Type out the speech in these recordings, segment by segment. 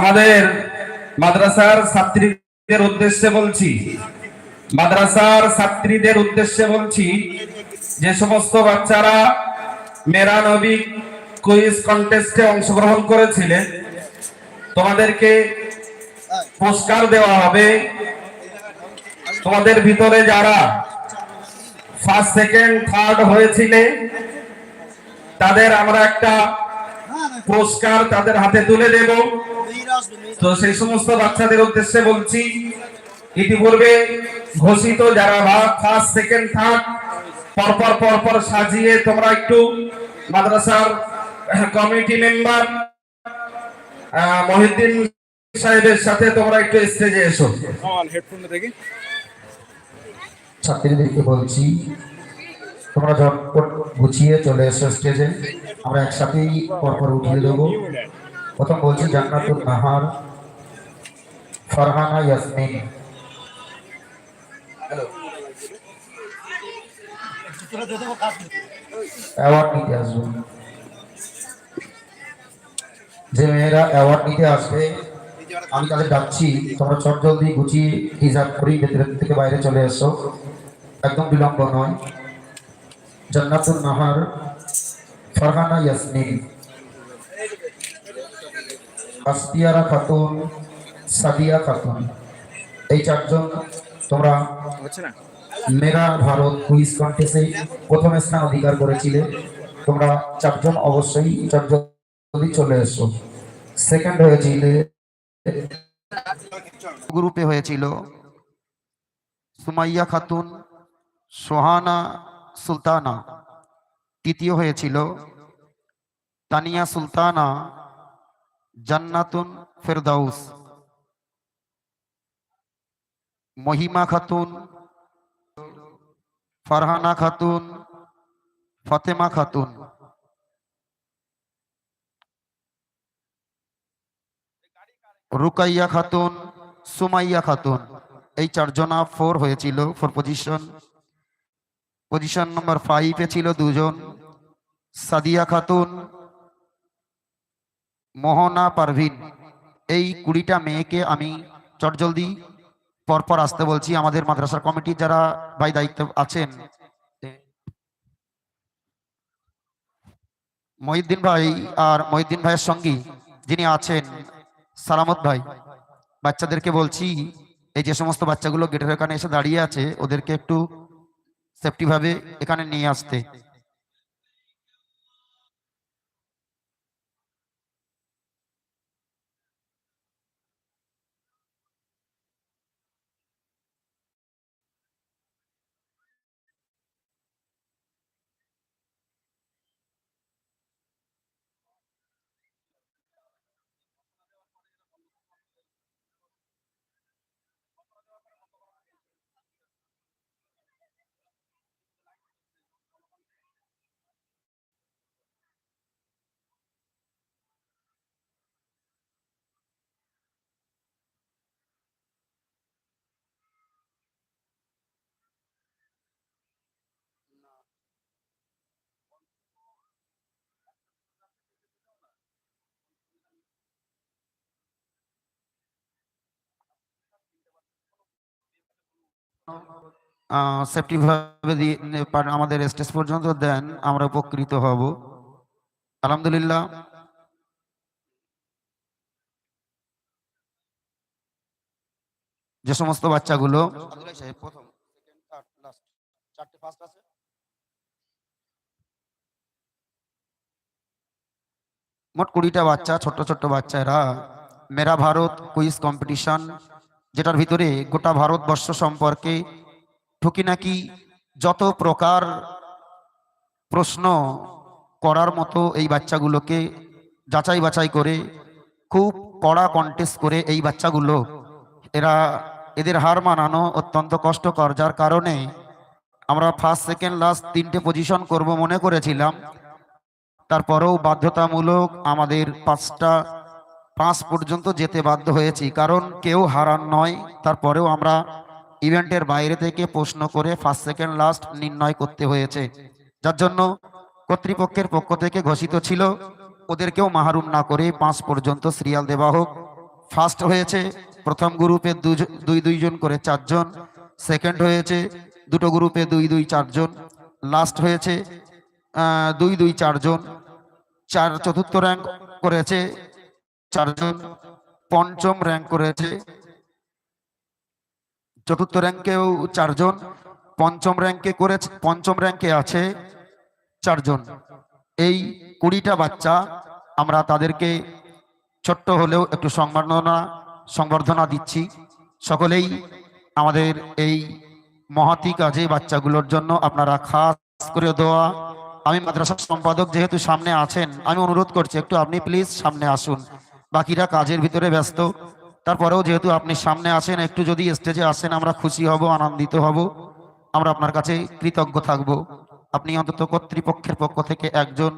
আমাদের মাদ্রাসার ছাত্রীদের উদ্দেশ্যে বলছি, মাদ্রাসার ছাত্রীদের উদ্দেশ্যে বলছি, যে সমস্ত বাচ্চারা মেরা নবী কুইজ কন্টেস্টে অংশগ্রহণ করেছিলেন, তোমাদেরকে পুরস্কার দেওয়া হবে। তোমাদের ভিতরে যারা ফার্স্ট সেকেন্ড থার্ড হয়েছিলে। তাদের আমরা একটা পুরস্কার তাদের হাতে তুলে দেব। তো সেই সমস্ত বাচ্চাদের উদ্দেশ্যে বলছি, ইতিপূর্বে ঘোষিত যারা ফার্স্ট সেকেন্ড থার্ড পরপর পরপর সাজিয়ে তোমরা একটু মাদ্রাসার কমিটি মেম্বার মহিউদ্দিন সাহেবের সাথে তোমরা একটু স্টেজে এসো। ছাত্রীদেরকে বলছি তোমরা ঝটপট গুছিয়ে চলে এসো স্টেজে। আমরা একসাথেই পরপর উঠিয়ে দেবো। প্রথম বলছি জান্নাতুল নাহার ফারহানা ইয়াসমিন। অ্যাওয়ার্ড নিতে আসবে। যে মেয়েরা অ্যাওয়ার্ড নিতে আসবে আমি তাদের ডাকছি তোমরা চট জলদি গুছিয়ে হিসাব করি ভেতরের থেকে বাইরে চলে এসো। একদম বিলম্ব নয়। জান্নাতুল নাহার ফারহানা ইয়াসমিন আসপিয়ারা খাতুন সাদিয়া খাতুন। এই চারজন তোমরা মেরা ভারত কুইজ কন্টেস্টে প্রথম স্থান অধিকার করেছিলে। তোমরা চারজন অবশ্যই চটজলদি চলে এসো। সেকেন্ড হয়েছিলে গ্রুপে হয়েছিল সুমাইয়া খাতুন সোহানা সুলতানা। তৃতীয় হয়েছিল তানিয়া সুলতানা জান্নাতুন ফেরদাউস। মহিমা খাতুন, ফারহানা খাতুন, ফাতেমা খাতুন। রুকাইয়া খাতুন, সুমাইয়া খাতুন। এই চারজনা ফোর হয়েছিল ফোর পজিশন পজিশন নম্বর ফাইভে ছিল দুজন। সাদিয়া খাতুন, মোহনা পারভিন। এই কুড়িটা মেয়েকে আমি চটজলদি পরপর আসতে বলছি। আমাদের মাদ্রাসার কমিটির যারা ভাই দায়িত্ব আছেন, মহিউদ্দিন ভাই আর মহিউদ্দিন ভাইয়ের সঙ্গী যিনি আছেন, সালামত ভাই। বাচ্চাদেরকে বলছি, এই যে সমস্ত বাচ্চাগুলো গেটের এখানে এসে দাঁড়িয়ে আছে, ওদেরকে একটু সেফটি ভাবে এখানে নিয়ে আসতে। সেফটি ভাবে দিয়ে পা- আমাদের স্টেজ পর্যন্ত দেন, আমরা উপকৃত হব। আলহামদুলিল্লাহ। যে সমস্ত বাচ্চাগুলো মোট কুড়িটা বাচ্চা, ছোট্ট ছোট্ট বাচ্চারা। মেরা ভারত কুইজ কম্পিটিশন যেটার ভিতরে গোটা ভারতবর্ষ সম্পর্কে ঠুকি নাকি যত প্রকার প্রশ্ন করার মতো এই বাচ্চাগুলোকে যাচাই বাছাই করে, খুব কড়া কন্টেস্ট করে এই বাচ্চাগুলো, এরা এদের হার মানানো অত্যন্ত কষ্টকর, যার কারণে আমরা ফার্স্ট সেকেন্ড লাস্ট তিনটে পজিশন করব মনে করেছিলাম। তারপরেও বাধ্যতামূলক আমাদের পাঁচটা পাঁচ পর্যন্ত যেতে বাধ্য হয়েছি, কারণ কেউ হারান নয়। তারপরেও আমরা ইভেন্টের বাইরে থেকে প্রশ্ন করে ফার্স্ট সেকেন্ড লাস্ট নির্ণয় করতে হয়েছে। যার জন্য কর্তৃপক্ষের পক্ষ থেকে ঘোষিত ছিল, ওদেরকেও মাহরুম না করে পাঁচ পর্যন্ত সিরিয়াল দেওয়া হোক। ফার্স্ট হয়েছে প্রথম গ্রুপে দুই দুইজন করে চারজন। সেকেন্ড হয়েছে দুটো গ্রুপে দুই দুই, চারজন। লাস্ট হয়েছে দুই দুই, চারজন। চার চতুর্থ র্যাঙ্ক করেছে চারজন পঞ্চম র্যাঙ্ক করেছে। চতুর্থ র্যাঙ্কেও চারজন। পঞ্চম র্যাঙ্কে করেছে, পঞ্চম র্যাঙ্কে আছে চারজন। এই কুড়িটা বাচ্চা আমরা তাদেরকে ছোট্ট হলেও একটু সম্মাননা সংবর্ধনা দিচ্ছি। সকলেই আমাদের এই মহাতি কাজে বাচ্চাগুলোর জন্য আপনারা খাস করে দেওয়া আমি মাদ্রাসার সম্পাদক যেহেতু সামনে আছেন, আমি অনুরোধ করছি, একটু আপনি প্লিজ সামনে আসুন। বাকিরা কাজের ভিতরে ব্যস্ত। তারপরেও যেহেতু আপনি সামনে আছেন, একটু যদি স্টেজে আসেন, আমরা খুশি হব, আনন্দিত হব। আমরা আপনার কাছে কৃতজ্ঞ থাকব। আপনি অন্তত কর্তৃপক্ষের পক্ষ থেকে একজন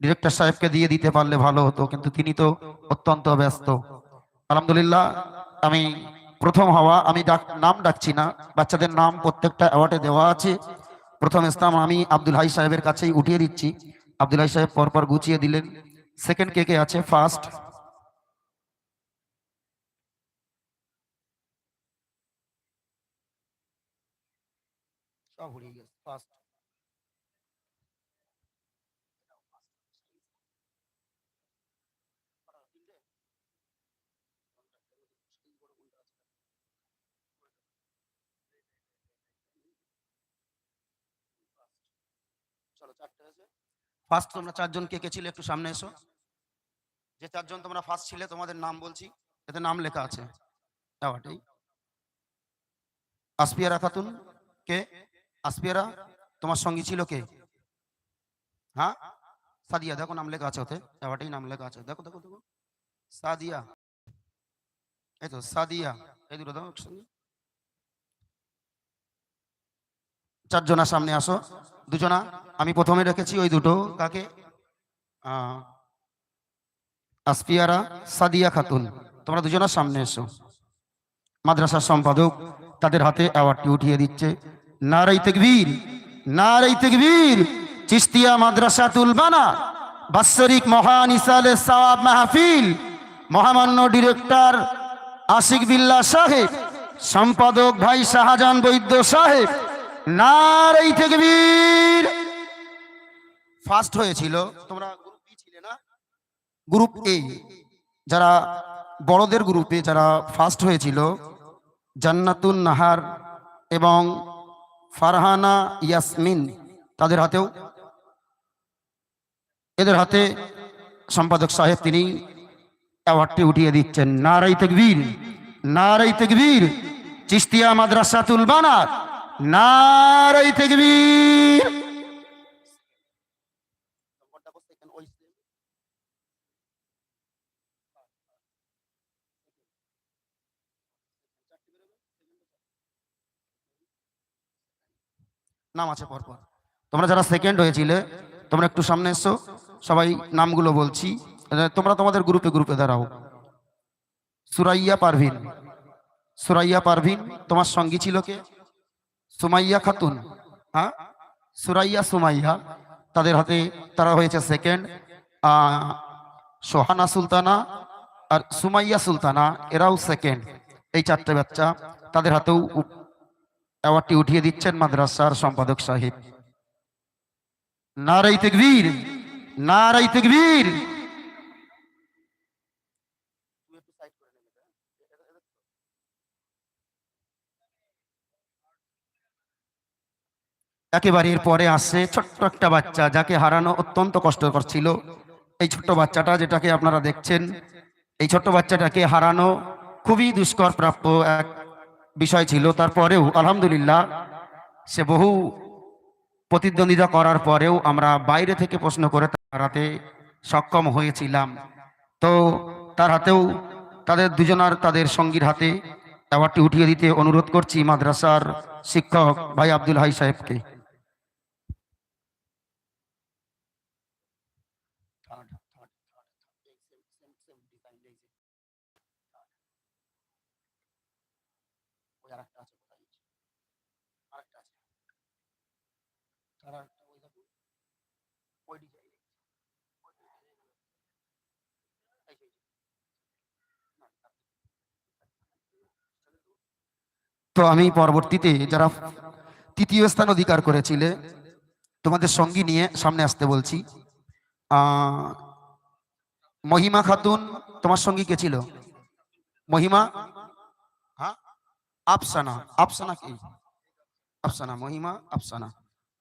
ডিরেক্টর সাহেবকে দিয়ে দিতে পারলে ভালো হতো, কিন্তু তিনি তো অত্যন্ত ব্যস্ত। আলহামদুলিল্লাহ, আমি প্রথম হওয়া, আমি ডাক, নাম ডাকছি না, বাচ্চাদের নাম প্রত্যেকটা অ্যাওয়ার্ডে দেওয়া আছে। প্রথম স্থান আমি আব্দুল হাই সাহেবের কাছেই উঠিয়ে দিচ্ছি। আব্দুল হাই সাহেব পরপর গুছিয়ে দিলেন। সেকেন্ড কে কে আছে? ফার্স্ট ফার্স্ট তোমরা চারজন কে কে ছিলে একটু সামনে এসো। যে চারজন তোমরা ফার্স্ট ছিলে তোমাদের নাম বলছি। এতে নাম লেখা আছে। দাওয়াটাই আসপিয়ারা খাতুন কে? আসপিয়ারা তোমার সঙ্গী ছিল কে? হ্যাঁ? সাদিয়া দেখো নাম লেখা আছে ওতে। দাওয়াটাই নাম লেখা আছে। দেখো দেখো দেখো। সাদিয়া। এই তো সাদিয়া। এই দুটো দাও একসঙ্গে। চারজনা সামনে আসো। দুজনা, আমি প্রথমে রেখেছি ওই দুটো, কাকে? আসপিয়ারা সাদিয়া খাতুন। তোমরা দুজনা সামনে এসো। মাদ্রাসার সম্পাদক তাদের হাতে অ্যাওয়ার্ডটি উঠিয়ে দিচ্ছে। নারাই তেকবীর নারাই তেকবীর চিস্তিয়া মাদ্রাসা তুলবানা বাৎসরিক মহান ইসালে সাওয়াব মাহফিল। মহামান্য ডিরেক্টর আশিক বিল্লাহ সাহেব, সম্পাদক ভাই শাহজাহান বৈদ্য সাহেব নারাই তেকবীর। ফার্স্ট হয়েছিল, তোমরা গ্রুপ বি ছিলে না? গ্রুপ এ যারা বড়দের গ্রুপে যারা ফার্স্ট হয়েছিল, জান্নাতুন নাহার এবং ফারহানা ইয়াসমিন, তাদের হাতেও। এদের হাতে সম্পাদক সাহেব তিনি অ্যাওয়ার্ডটি উঠিয়ে দিচ্ছেন। নারাই তেকবীর নারাই তেকবীর চিস্তিয়া মাদ্রাসাতুল বানার। নারাই তেকবীর নাম আছে পরপর। তোমরা যারা সেকেন্ড হয়েছিলে, তোমরা একটু সামনে এসো। সবাই নামগুলো বলছি। তোমরা তোমাদের গ্রুপে গ্রুপে দাঁড়াও। সুরাইয়া পারভিন। সুরাইয়া পারভিন, তোমার সঙ্গী ছিল কে? সুমাইয়া খাতুন। হ্যাঁ? সুরাইয়া, সুমাইয়া, তাদের হাতে তারা হয়েছে সেকেন্ড সোহানা সুলতানা আর সুমাইয়া সুলতানা, এরাও সেকেন্ড এই চারটে বাচ্চা তাদের হাতেও অ্যাওয়ার্ডটি উঠিয়ে দিচ্ছেন মাদ্রাসার সম্পাদক সাহেব। নারাই তেকবীর নারাই তেকবীর। একেবারে পরে আসছে ছোট্ট একটা বাচ্চা যাকে হারানো অত্যন্ত কষ্টকর ছিল। এই ছোট্ট বাচ্চাটা যেটাকে আপনারা দেখছেন, এই ছোট্ট বাচ্চাটাকে হারানো খুবই দুষ্কর প্রাপ্য এক বিষয় ছিল। তারপরেও আলহামদুলিল্লাহ সে বহু প্রতিদ্বন্দ্বিতা করার পরেও আমরা বাইরে থেকে প্রশ্ন করে তার হাতে সক্ষম হয়েছিলাম। তো তার হাতেও তাদের দুজনার তাদের সঙ্গীর হাতে অ্যাওয়ার্ডটি উঠিয়ে দিতে অনুরোধ করছি মাদ্রাসার শিক্ষক ভাই আব্দুল হাই সাহেবকে। তো আমি পরবর্তীতে যারা তৃতীয় স্থান অধিকার করেছিলে তোমাদের সঙ্গী নিয়ে সামনে আসতে বলছি। মহিমা খাতুন, তোমার সঙ্গী কে ছিল? মহিমা? হ্যাঁ? আফসানা। আফসানা কি? আফসানা। মহিমা, আফসানা।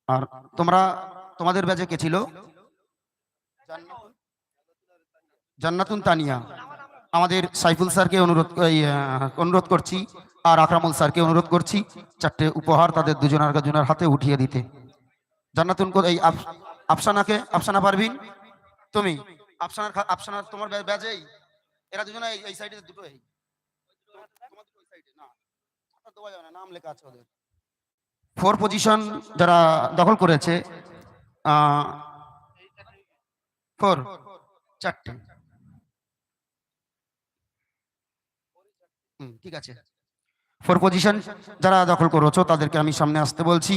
আর তোমরা, তোমাদের ব্যাচে কে ছিল? জান্নাতুন তানিয়া। আমাদের সাইফুল স্যারকে অনুরোধ অনুরোধ করছি আর আকরামুল স্যারকে অনুরোধ করছি চারটে উপহার তাদের দুজনের দুজনের হাতে উঠিয়ে দিতে। জান্নাতুন এই আফ- আফসানাকে আফসানা পারবিন তুমি? আফসানার খা- আফসানার তোমার ব্য- ব্যাচেই এরা দুজনে এই- সাইডে দুটো এই না নাম লেখা আছে ওদের ফোর পজিশন যারা দখল করেছে ফোর চারটে। ঠিক আছে। ফোর পজিশন যারা দখল করেছ, তাদেরকে আমি সামনে আসতে বলছি।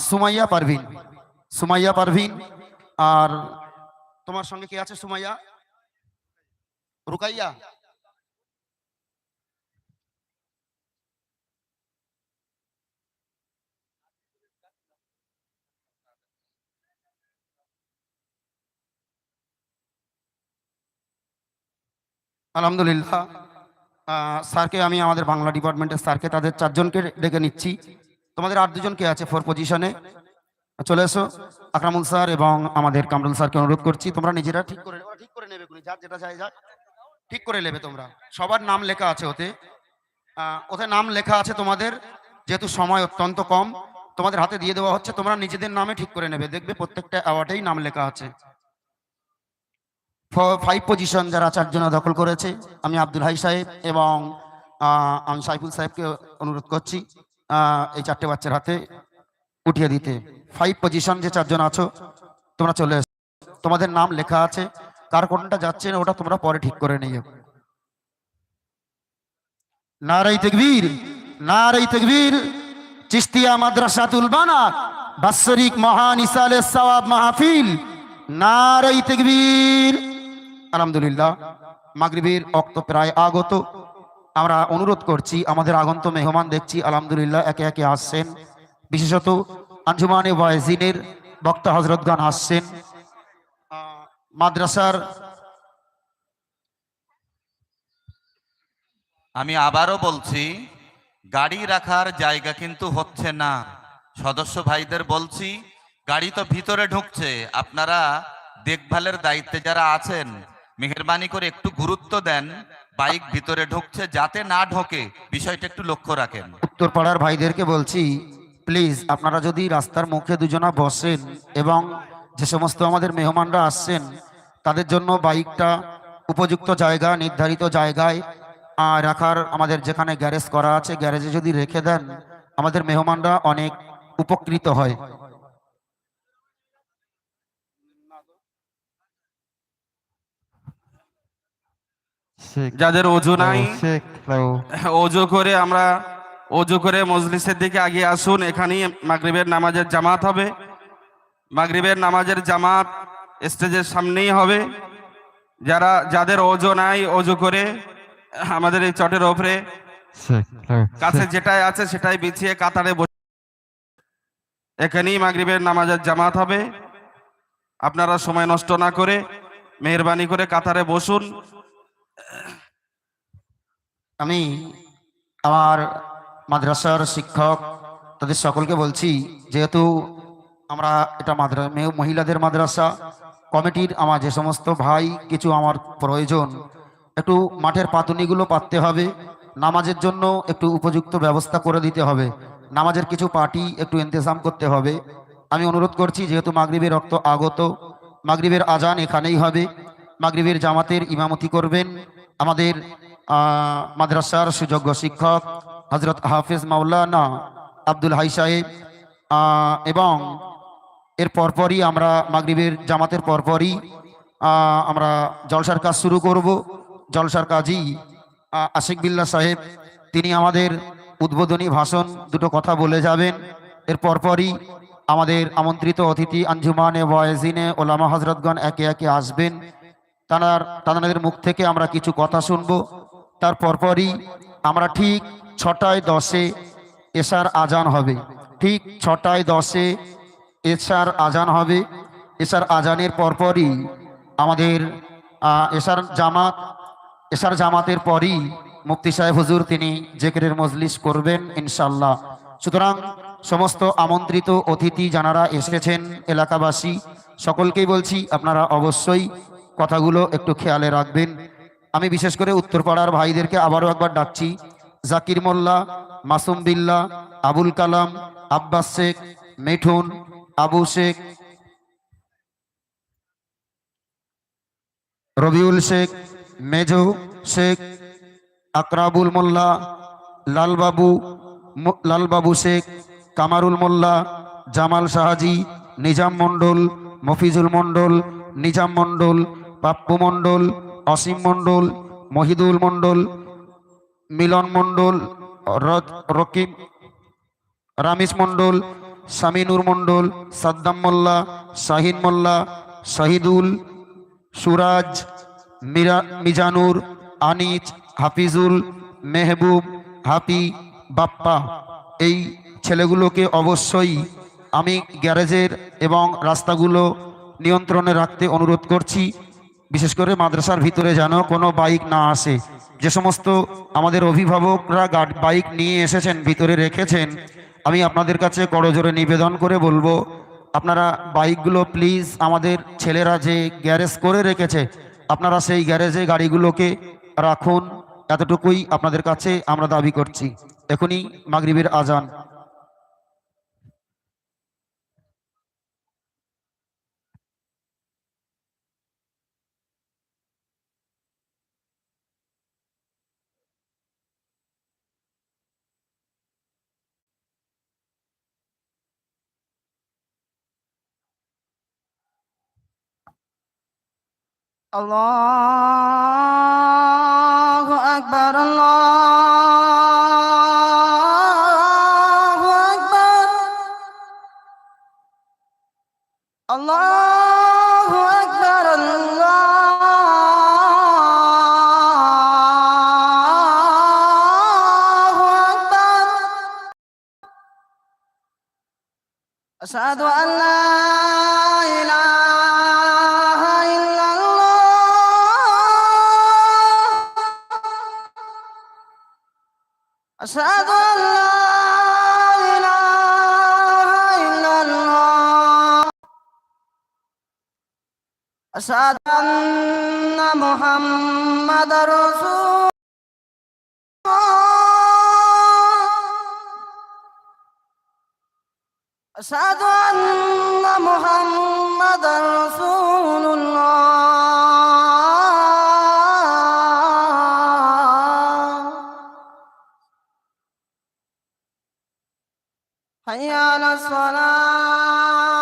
সুমাইয়া পারভিন। সুমাইয়া পারভিন আর তোমার সঙ্গে কে আছে সুমাইয়া? রুকাইয়া? আলহামদুলিল্লাহ। স্যারকে আমি আমাদের বাংলা ডিপার্টমেন্টের স্যারকে, তাদের চারজনকে ডেকে নিচ্ছি। তোমাদের আট দুজন কে আছে ফোর পজিশনে চলে এসো, আকরামুল স্যার এবং আমাদের কামরুল স্যারকে অনুরোধ করছি, তোমরা নিজেরা ঠিক করে ঠিক করে নেবে যার যেটা চাই যাক, ঠিক করে নেবে তোমরা। সবার নাম লেখা আছে ওতে। ওতে নাম লেখা আছে তোমাদের, যেহেতু সময় অত্যন্ত কম, তোমাদের হাতে দিয়ে দেওয়া হচ্ছে, তোমরা নিজেদের নামে ঠিক করে নেবে। দেখবে প্রত্যেকটা অ্যাওয়ার্ডেই নাম লেখা আছে। ফাইভ পজিশন যারা চারজন দখল করেছে, আমি আব্দুল হাই সাহেব এবং আমি সাইফুল সাহেবকে অনুরোধ করছি এই চারটে বাচ্চার হাতে উঠিয়ে দিতে। ফাইভ পজিশন যে চারজন আছো, তোমরা চলে এসো। তোমাদের নাম লেখা আছে, কার কোনটা যাচ্ছে না ওটা তোমরা পরে ঠিক করে নিও। নারাই তেকবীর নারাই তেকবীর চিস্তিয়া মাদ্রাসাতুল বানা বাৎসরিক মহান ইসালে সওয়াব মাহফিল, নারাই তেকবীর। আলহামদুলিল্লাহ, মাগরিবের অক্ত প্রায় আগত, আমরা অনুরোধ করছি, আমাদের আগন্ত মেহমান দেখছি, আলহামদুলিল্লাহ, একে একে আসছেন। বিশেষত আঞ্জুমানে ওয়াইজিনের বক্তা হজরতগান আসছেন। মাদ্রাসার আমি আবারও বলছি গাড়ি রাখার জায়গা কিন্তু হচ্ছে না। সদস্য ভাইদের বলছি গাড়ি তো ভিতরে ঢুকছে আপনারা দেখভালের দায়িত্বে যারা আছেন মেহরবানি করে একটু গুরুত্ব দেন বাইক ভিতরে ঢুকছে যাতে না ঢোকে বিষয়টা একটু লক্ষ্য রাখেন। উত্তরপাড়ার ভাইদেরকে বলছি প্লিজ আপনারা যদি রাস্তার মুখে দুজনা বসেন এবং যে সমস্ত আমাদের মেহমানরা আসছেন তাদের জন্য বাইকটা উপযুক্ত জায়গা নির্ধারিত জায়গায় রাখার আমাদের যেখানে গ্যারেজ করা আছে গ্যারেজে যদি রেখে দেন আমাদের মেহমানরা অনেক উপকৃত হয়। যাদের অজু নাই অজু করে আমরা অজু করে মজলিসের দিকে আগে আসুন। এখানেই মাগরিবের নামাজের জামাত হবে। মাগরিবের নামাজের জামাত স্টেজের সামনেই হবে। যারা যাদের অজু নাই অজু করে আমাদের এই চটের ওপরে কাছে যেটাই আছে সেটাই বিছিয়ে কাতারে বসে এখানেই মাগরিবের নামাজের জামাত হবে। আপনারা সময় নষ্ট না করে মেহরবানি করে কাতারে বসুন। আমি আমার মাদ্রাসার শিক্ষক। তাদের সকলকে বলছি, যেহেতু আমরা এটা মাদ্রা, মেয়ে- মহিলাদের মাদ্রাসা, কমিটির আমার যে সমস্ত ভাই, কিছু আমার প্রয়োজন, একটু মাঠের পাতুনিগুলো পাততে হবে। নামাজের জন্য একটু উপযুক্ত ব্যবস্থা করে দিতে হবে। নামাজের কিছু পার্টি একটু ইন্তজাম করতে হবে। আমি অনুরোধ করছি, যেহেতু মাগরিবের রক্ত আগত, মাগরিবের আজান এখানেই হবে। মাগরিবের জামাতের ইমামতি করবেন। আমাদের মাদ্রাসার সুযোগ্য শিক্ষক হজরত হাফিজ মাওলানা আব্দুল হাই সাহেব। এবং এর পরপরই আমরা মাগরিবের জামাতের পরপরই আমরা জলসার কাজ শুরু করব। জলসার কাজই আশিক বিল্লা সাহেব, তিনি আমাদের উদ্বোধনী ভাষণ দুটো কথা বলে যাবেন। এর পরপরই আমাদের আমন্ত্রিত অতিথি আঞ্জুমানে ওয়াইজিনে ওলামা হজরতগণ একে একে আসবেন। তার তাদের মুখ থেকে আমরা কিছু কথা শুনব। তার পরপরই আমরা ঠিক ছটায় দশে এশার আজান হবে। ঠিক ছটায় দশে এশার আজান হবে। এশার আজানের পরপরই আমাদের এশার জামাত এশার জামাতের পরই মুফতি সাহেব হুজুর তিনি জেকেরের মজলিস করবেন ইনশাল্লাহ সুতরাং সমস্ত আমন্ত্রিত অতিথি যারা এসেছেন, এলাকাবাসী, সকলকেই বলছি আপনারা অবশ্যই কথাগুলো একটু খেয়ালে রাখবেন। আমি বিশেষ করে উত্তরপাড়ার ভাইদেরকে আবারও একবার ডাকছি। জাকির মোল্লা, মাসুম বিল্লা, আবুল কালাম, আব্বাস শেখ, মিঠুন, আবু শেখ, রবিউল শেখ, মেজো শেখ, আকরাবুল মোল্লা, লালবাবু লালবাবু শেখ, কামারুল মোল্লা, জামাল শাহাজি নিজাম মণ্ডল, মফিজুল মণ্ডল, নিজাম মণ্ডল, পাপ্পু মণ্ডল অসীম মণ্ডল, মহিদুল মণ্ডল, মিলন মণ্ডল রকিব রামিস মণ্ডল শামিনুর মণ্ডল, সাদ্দাম মোল্লা, শাহিন মোল্লা, শহীদুল, সুরাজ, মিরা, মিজানুর আনিচ হাফিজুল, মেহবুব, হাফি, বাপ্পা। এই ছেলেগুলোকে অবশ্যই আমি গ্যারেজের এবং রাস্তাগুলো নিয়ন্ত্রণে রাখতে অনুরোধ করছি। বিশেষ করে মাদ্রাসার ভিতরে যেন কোনো বাইক না আসে। যে সমস্ত আমাদের অভিভাবকরা বাইক নিয়ে এসেছেন, ভিতরে রেখেছেন, আমি আপনাদের কাছে করজোরে নিবেদন করে বলব, আপনারা বাইকগুলো প্লিজ আমাদের ছেলেরা যে গ্যারেজ করে রেখেছে, আপনারা সেই গ্যারেজে গাড়িগুলোকে রাখুন, এতটুকুই আপনাদের কাছে আমরা দাবি করছি। এখনই মাগরিবের আজান। الله أكبر الله أشهد أن لا إله إلا الله أشهد أن محمد رسول الله أشهد على الصلاة